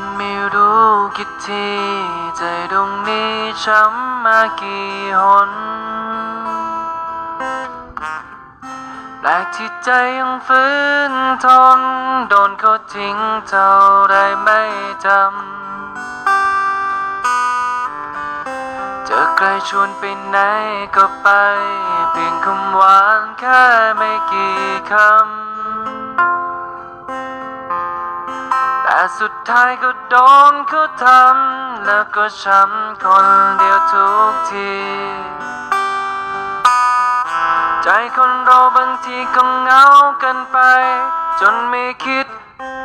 นไม่รู้กี่ทีใจตรงนี้ช้ำมากี่หนแปลกที่ใจยังฝืนทน โดนเขาทิ้งเท่าไรไม่จำเจอใครชวนไปไหนก็ไป เพียงคำหวานแค่ไม่กี่คำ สุดท้ายก็โดนเขาทำแล้วก็ช้ำคนเดียวทุกที ใจคนเราบางทีก็เหงากันไป จนไม่คิด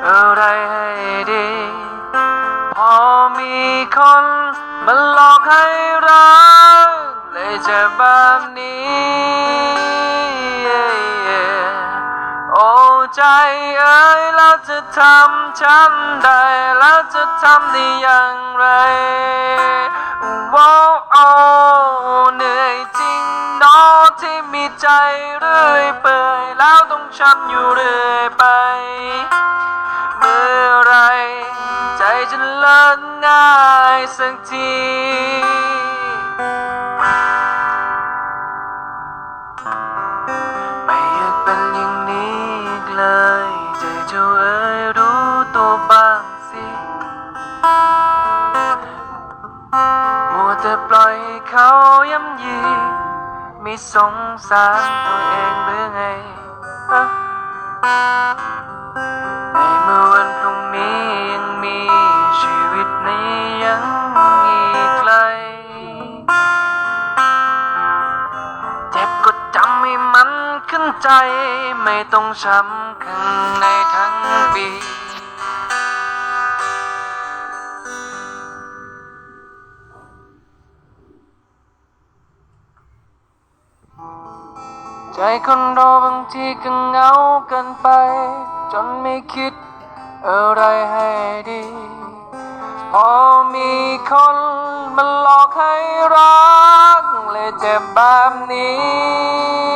อะไรให้ดี พอมีคนมาหลอกให้รักเลยจะแบบนี้ ใจเอ้ยแล้วจะทำฉันได้แล้วจะทำได้อย่างไรว้าวโอ้เหนื่อยจริงเนอที่มีใจเรื่อยเปื่อยแล้วต้องช้ำอยู่เรื่อยไป เมื่อไร ใจจะเลิกง่ายสักที อยเขาย้ำยีไม่สงสารตัวเองหรือไง ในเมื่อวันพรุ่งนี้ยังมีชีวิตนี้ยังอีกไกล เจ็บก็จำให้มันขึ้นใจ ไม่ต้องช้ำข้างในทั้งปี ใจคนเราบางทีก็เหงาเกินไป จนไม่คิดอะไรให้ดี พอมีคนมาหลอกให้รัก เลยเจ็บแบบนี้